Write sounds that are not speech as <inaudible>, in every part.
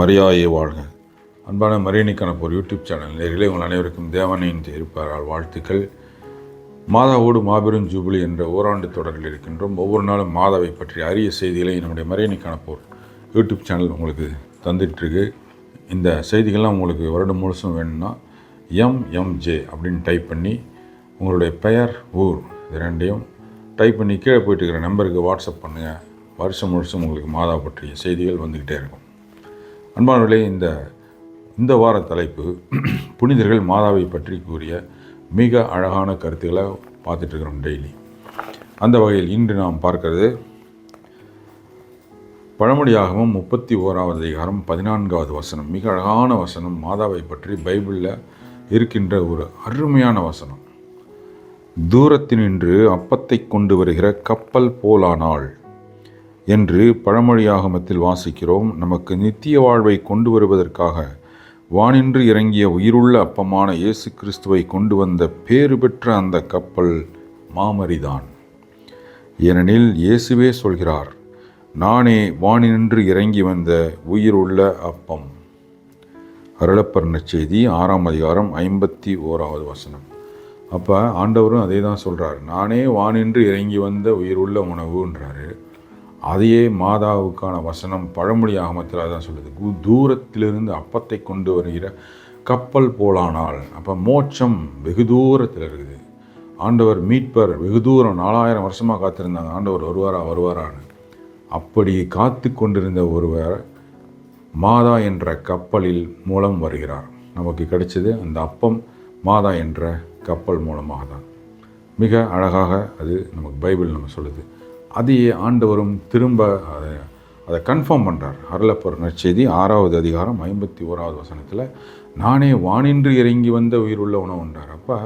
மரியாதையை வாழ்க. அன்பான மரியணிக்கான ஒரு யூடியூப் சேனல் நேரிலே உங்கள் அனைவருக்கும் தேவனையின் இருப்பாரால் வாழ்த்துக்கள். மாதாவோடு மாபெரும் ஜூபிலி என்ற ஓராண்டு தொடரில் இருக்கின்றோம். ஒவ்வொரு நாளும் மாதாவை பற்றிய அரிய செய்திகளை நம்முடைய மரியணிக்கான போர் யூடியூப் சேனல் உங்களுக்கு தந்துட்டுருக்கு இந்த செய்திகள்லாம் உங்களுக்கு வருடம் முழுசும் வேணும்னா எம்எம்ஜே அப்படின்னு டைப் பண்ணி உங்களுடைய பெயர் ஊர் இது ரெண்டையும் டைப் பண்ணி கீழே போயிட்டு இருக்கிற நம்பருக்கு வாட்ஸ்அப் பண்ணுங்கள் வருஷம் முழுசும் உங்களுக்கு மாதா பற்றிய செய்திகள் வந்துக்கிட்டே இருக்கும். அன்பானவர்களே இந்த இந்த வார தலைப்பு புனிதர்கள் மாதாவை பற்றி கூறிய மிக அழகான கருத்துக்களை பார்த்துட்ருக்கிறோம் டெய்லி அந்த வகையில் இன்று நாம் பார்க்கிறது பழமொழியாகவும் முப்பத்தி ஓராவது அதிகாரம் பதினான்காவது வசனம். மிக அழகான வசனம். மாதாவை பற்றி பைபிளில் இருக்கின்ற ஒரு அருமையான வசனம். தூரத்தினின்று அப்பத்தை கொண்டு வருகிற கப்பல் போலானாள். என்று பழமொழியாகமத்தில் வாசிக்கிறோம். நமக்கு நித்திய வாழ்வை கொண்டு வருவதற்காக வானின்று இறங்கிய உயிருள்ள அப்பமான இயேசு கிறிஸ்துவை கொண்டு வந்த பேறு பெற்ற அந்த கப்பல் மாமரிதான். ஏனெனில் இயேசுவே சொல்கிறார் நானே வானின்று இறங்கி வந்த உயிருள்ள அப்பம். அருளப்பர் நற்செய்தி ஆறாம் அதிகாரம் ஐம்பத்தி ஓராவது வசனம். அப்போ ஆண்டவரும் அதே தான் சொல்கிறார் நானே வானின்று இறங்கி வந்த உயிருள்ள உணவுன்றாரு அதையே மாதாவுக்கான வசனம் பழமொழி ஆகமத்தில் அதான் சொல்லுது. கு- தூரத்திலிருந்து அப்பத்தை கொண்டு வருகிற கப்பல் போலானால் அப்போ மோட்சம் வெகு தூரத்தில் இருக்குது. ஆண்டவர் மீட்பர் வெகு தூரம் நாலாயிரம் வருஷமாக காத்திருந்தாங்க. ஆண்டவர் வருவாரா வருவாரான்னு. அப்படி காத்து கொண்டிருந்த ஒருவர் மாதா என்ற கப்பலில் மூலம் வருகிறார். நமக்கு கிடைச்சது அந்த அப்பம் மாதா என்ற கப்பல் மூலமாக தான். மிக அழகாக அது நமக்கு பைபிள் நம்ம சொல்லுது. அதையே ஆண்டவரும் திரும்ப அதை அதை கன்ஃபார்ம் பண்ணுறார் அருளப்பர் நற்செய்தி ஆறாவது அதிகாரம் ஐம்பத்தி ஓராவது வசனத்தில் நானே வானின்று இறங்கி வந்த உயிருள்ள உணவுன்றார். அப்போ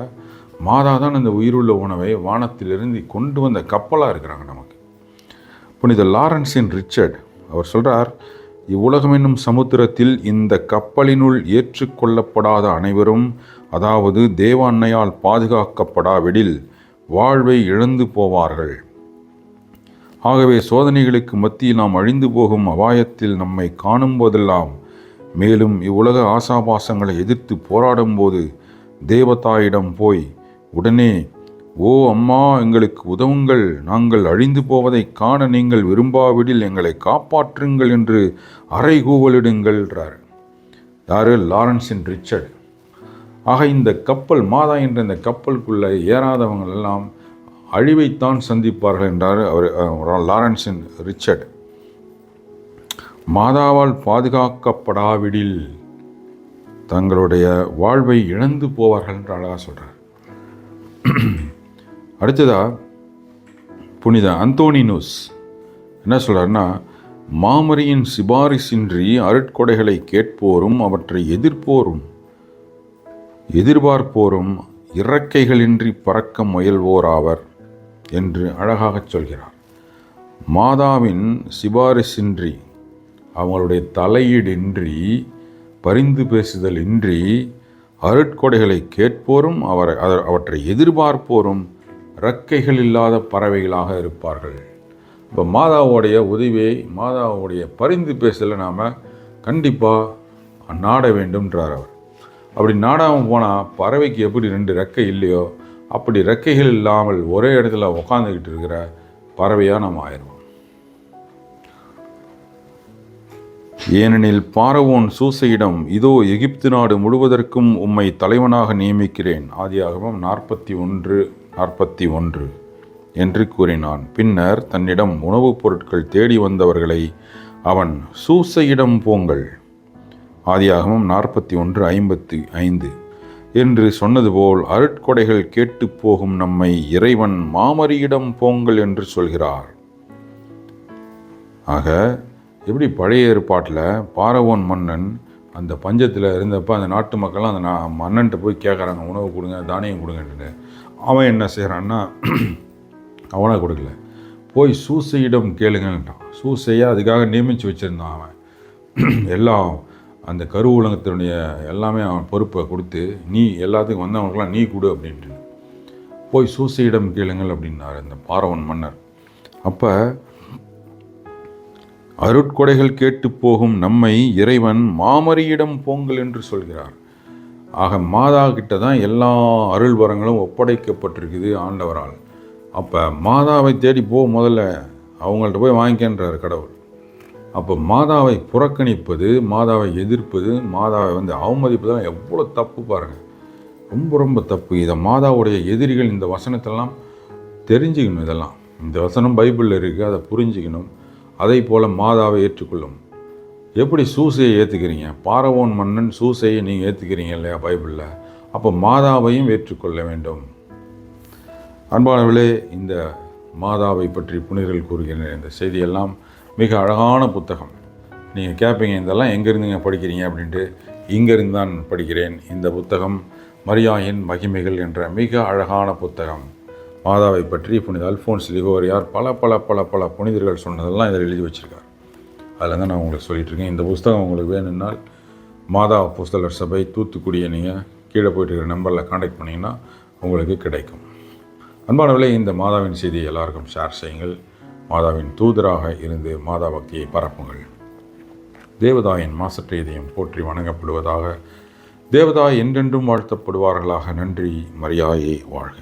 மாதா தான் அந்த உயிருள்ள உணவை வானத்திலிருந்து கொண்டு வந்த கப்பலாக இருக்கிறாங்க நமக்கு. புனித லாரன்ஸின் ரிச்சர்ட் அவர் சொல்கிறார் இவ்வுலகம் என்னும் சமுத்திரத்தில் இந்த கப்பலினுள் ஏற்றுக்கொள்ளப்படாத அனைவரும் அதாவது தேவ அன்னையால் பாதுகாக்கப்படாவிடில் வாழ்வை இழந்து போவார்கள். ஆகவே சோதனைகளுக்கு மத்தியில் நாம் அழிந்து போகும் அபாயத்தில் நம்மை காணும் போதெல்லாம் மேலும் இவ்வுலக ஆசாபாசங்களை எதிர்த்து போராடும்போது தேவதாயிடம் போய் உடனே ஓ அம்மா எங்களுக்கு உதவுங்கள். நாங்கள் அழிந்து போவதை காண நீங்கள் விரும்பாவிடில் எங்களை காப்பாற்றுங்கள் என்று அறைகூவலிடுங்கள்ன்றார் யாரு? லாரன்ஸின் ரிச்சர்ட். ஆக இந்த கப்பல் மாதா என்ற இந்த கப்பலுக்குள்ளே ஏறாதவங்களெல்லாம் அழிவைத்தான் சந்திப்பார்கள் என்றார் அவர் லாரன்ஸின் ரிச்சர்ட். மாதாவால் பாதுகாக்கப்படாவிடில் தங்களுடைய வாழ்வை இழந்து போவார்கள் என்று அழகாக சொல்கிறார் <clears throat> அடுத்ததா புனித அந்தோனினூஸ். என்ன சொல்கிறாருன்னா மாமரியின் சிபாரிசின்றி அருட்கொடைகளை கேட்போரும் அவற்றை எதிர்ப்போரும் எதிர்பார்ப்போரும் இறக்கைகளின்றி பறக்க முயல்வோராவர். என்று அழகாகச் சொல்கிறார் மாதாவின் சிபாரிசின்றி அவங்களுடைய தலையீடின்றி பரிந்து பேசுதல் இன்றி அருட்கொடைகளை கேட்போரும் அவரை அவற்றை எதிர்பார்ப்போரும் இறக்கைகள் இல்லாத பறவைகளாக இருப்பார்கள். இப்போ மாதாவுடைய உதவியை மாதாவுடைய பரிந்து பேசலை நாம் கண்டிப்பாக நாட வேண்டும்ன்றார் அவர். அப்படி நாடாமல் போனால் பறவைக்கு எப்படி ரெண்டு ரெக்கை இல்லையோ அப்படி ரெக்கைகள் இல்லாமல் ஒரே இடத்துல உக்காந்துக்கிட்டு இருக்கிற பறவையாக நாம் ஆயிடுவோம். ஏனெனில் பாரவோன் சூசையிடம் இதோ எகிப்து நாடு முழுவதற்கும் உம்மை தலைவனாக நியமிக்கிறேன். ஆதியாகமம் நாற்பத்தி ஒன்று நாற்பத்தி ஒன்று என்று கூறினான். பின்னர் தன்னிடம் உணவுப் பொருட்கள் தேடி வந்தவர்களை அவன் சூசையிடம் போங்கள். ஆதியாகமம் நாற்பத்தி ஒன்று ஐம்பத்தி ஐந்து. என்று சொன்னது போல் அருட்கொடைகள் கேட்டு போகும் நம்மை இறைவன் மாமரியிடம் போங்கள் என்று சொல்கிறார். ஆக எப்படி பழைய ஏற்பாட்டில் பாரவோன் மன்னன் அந்த பஞ்சத்தில் இருந்தப்போ அந்த நாட்டு மக்கள்லாம் அந்த நான் மன்னன்ட்ட போய் கேட்குறாங்க உணவு கொடுங்க தானியம் கொடுங்கன்ட்டு. அவன் என்ன செய்கிறான்னா <clears throat> அவனை கொடுக்கல. போய் சூசையிடம் கேளுங்கன்ட்டான். சூசையாக அதுக்காக நியமித்து வச்சுருந்தான் அவன். <clears throat> எல்லாம் அந்த கரு உலகத்தினுடைய எல்லாமே அவன் பொறுப்பை கொடுத்து நீ எல்லாத்துக்கும் வந்தவங்களுக்கெல்லாம் நீ கொடு அப்படின்ட்டு. போய் சூசையிடம் கேளுங்கள் அப்படின்னார் அந்த பாரவன் மன்னர். அப்போ அருட்கொடைகள் கேட்டு போகும் நம்மை இறைவன் மாமரியிடம் போங்கள் என்று சொல்கிறார். ஆக மாதா கிட்ட தான் எல்லா அருள் வரங்களும் ஒப்படைக்கப்பட்டிருக்குது ஆண்டவரால். அப்போ மாதாவை தேடி போ முதல்ல. அவங்கள்ட்ட போய் வாங்கிக்கன்றார் கடவுள். அப்போ மாதாவை புறக்கணிப்பது மாதாவை எதிர்ப்பது மாதாவை வந்து அவமதிப்பதெல்லாம் எவ்வளோ தப்பு பாருங்கள் ரொம்ப ரொம்ப தப்பு. இதை மாதாவுடைய எதிரிகள் இந்த வசனத்தெல்லாம் தெரிஞ்சுக்கணும் இதெல்லாம். இந்த வசனம் பைபிளில் இருக்குது அதை புரிஞ்சுக்கணும். அதை போல் மாதாவை ஏற்றுக்கொள்ளும். எப்படி சூசையை ஏற்றுக்கிறீங்க பாரவோன் மன்னன் சூசையை நீங்கள் ஏற்றுக்கிறீங்க இல்லையா பைபிளில்? அப்போ மாதாவையும் ஏற்றுக்கொள்ள வேண்டும். அன்பானவர்களே இந்த மாதாவை பற்றி புனிதர்கள் கூறுகின்ற இந்த செய்தியெல்லாம் மிக அழகான புத்தகம். நீங்கள் கேட்பீங்க இதெல்லாம் எங்கேருந்துங்க படிக்கிறீங்க? அப்படின்ட்டு இங்கேருந்து தான் படிக்கிறேன். இந்த புத்தகம் மரியாயின் மகிமைகள் என்ற மிக அழகான புத்தகம். மாதாவை பற்றி புனித அல்ஃபோன்ஸ் லிகோரியார் பல பல பல பல புனிதர்கள் சொன்னதெல்லாம் இதில் எழுதி வச்சிருக்கார். அதில் தான் நான் உங்களுக்கு சொல்லிகிட்ருக்கேன் இந்த புஸ்தகம் உங்களுக்கு வேணும்னால் மாதா புஸ்தகர் சபை தூத்துக்குடியை நீங்கள் கீழே போயிட்டு இருக்கிற நம்பரில் காண்டாக்ட் பண்ணிங்கன்னா உங்களுக்கு கிடைக்கும். அன்பானவர்களே இந்த மாதாவின் செய்தியை எல்லாருக்கும் ஷேர் செய்யுங்கள். மாதாவின் தூதராக இருந்து மாதா பக்தியை பரப்புங்கள். தேவதாயின் மாசற்றேதையும் போற்றி வணங்கப்படுவதாக தேவதாய் என்றென்றும் வாழ்த்தப்படுவார்களாக நன்றி மரியாதையை வாழ்க.